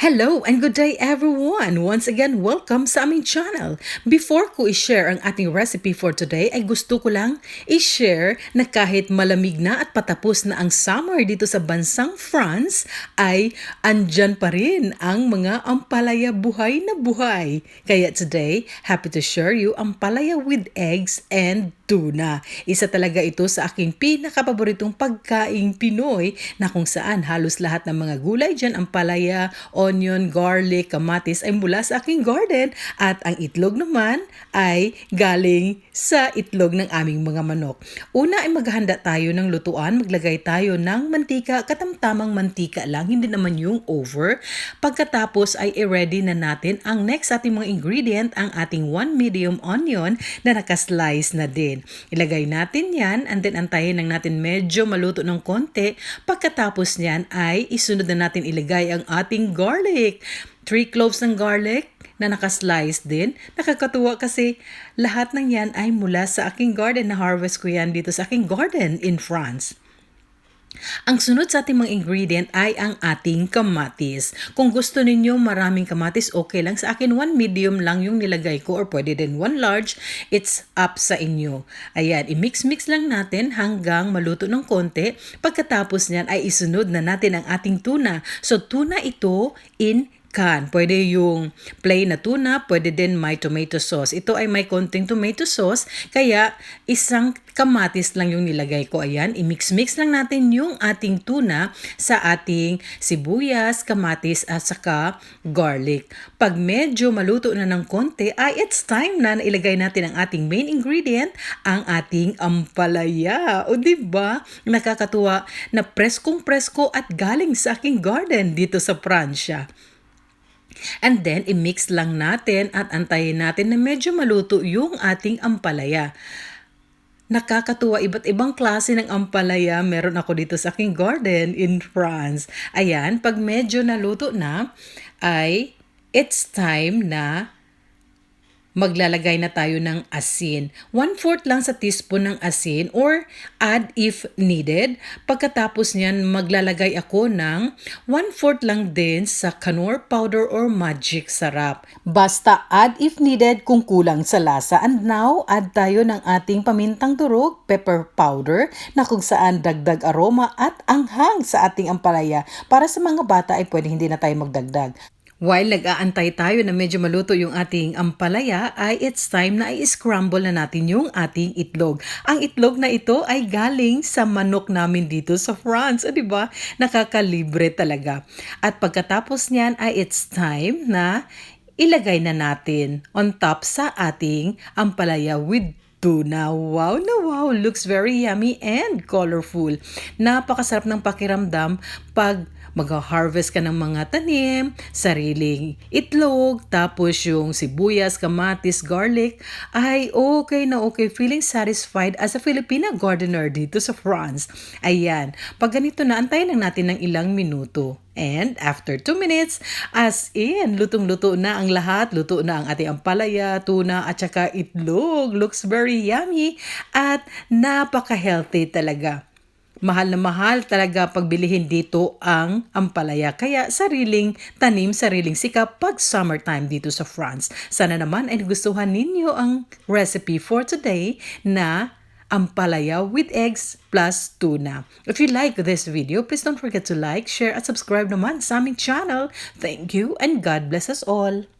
Hello and good day everyone! Once again, welcome sa aming channel. Before ko i-share ang ating recipe for today, ay gusto ko lang i-share na kahit malamig na at patapos na ang summer dito sa bansang France, ay andyan pa rin ang mga ampalaya buhay na buhay. Kaya today, happy to share you ampalaya with eggs and tuna. Isa talaga ito sa aking pinakapaboritong pagkaing Pinoy na kung saan halos lahat ng mga gulay dyan, ampalaya, onion, garlic, kamatis ay mula sa aking garden at ang itlog naman ay galing sa itlog ng aming mga manok. Una ay maghahanda tayo ng lutuan, maglagay tayo ng mantika, katamtamang mantika lang, hindi naman yung over. Pagkatapos ay i-ready na natin ang next ating mga ingredient, ang ating 1 medium onion na nakaslice na din. Ilagay natin yan and then antayin lang natin medyo maluto ng konti. Pagkatapos niyan ay isunod na natin ilagay ang ating garlic. 3 cloves ng garlic na nakaslice din. Nakakatuwa kasi lahat ng yan ay mula sa aking garden na harvest ko yan dito sa aking garden in France. Ang sunod sa ating mga ingredient ay ang ating kamatis. Kung gusto ninyo maraming kamatis, okay lang. Sa akin, one medium lang yung nilagay ko or pwede din one large. It's up sa inyo. Ayan, i-mix-mix lang natin hanggang maluto ng konti. Pagkatapos niyan ay isunod na natin ang ating tuna. So, tuna ito in can. Pwede yung plain na tuna, pwede din may tomato sauce. Ito ay may konting tomato sauce, kaya isang kamatis lang yung nilagay ko. Ayan, i-mix-mix lang natin yung ating tuna sa ating sibuyas, kamatis at saka garlic. Pag medyo maluto na ng konti, ay it's time na na ilagay natin ang ating main ingredient, ang ating ampalaya. O ba? Nakakatuwa na preskong presko at galing sa aking garden dito sa Pransya. And then, i-mix lang natin at antayin natin na medyo maluto yung ating ampalaya. Nakakatuwa, iba't ibang klase ng ampalaya meron ako dito sa aking garden in France. Ayan, pag medyo naluto na, ay it's time na maglalagay na tayo ng asin. 1-4 lang sa teaspoon ng asin or add if needed. Pagkatapos niyan, maglalagay ako ng 1-4 lang din sa Knorr powder or magic sarap. Basta add if needed kung kulang sa lasa. And now, add tayo ng ating pamintang durog, pepper powder, na kung saan dagdag aroma at anghang sa ating ampalaya. Para sa mga bata ay pwede hindi na tayo magdagdag. While nag-aantay tayo na medyo maluto yung ating ampalaya, ay it's time na i-scramble na natin yung ating itlog. Ang itlog na ito ay galing sa manok namin dito sa France. O, diba? Nakakalibre talaga. At pagkatapos niyan ay it's time na ilagay na natin on top sa ating ampalaya with tuna. Wow na wow! Looks very yummy and colorful. Napakasarap ng pakiramdam pag mag-harvest ka ng mga tanim, sariling itlog, tapos yung sibuyas, kamatis, garlic, ay okay na okay, feeling satisfied as a Filipina gardener dito sa France. Ayan, pag ganito na, antayin lang natin ng ilang minuto. And after 2 minutes, as in, lutong-luto na ang lahat. Luto na ang ating ampalaya, tuna at saka itlog. Looks very yummy at napaka-healthy talaga mahal na mahal talaga pagbilihin dito ang ampalaya. Kaya sariling tanim, sariling sikap pag summertime dito sa France. Sana naman ay gustuhan ninyo ang recipe for today na ampalaya with eggs plus tuna. If you like this video, please don't forget to like, share at subscribe naman sa aming channel. Thank you and God bless us all.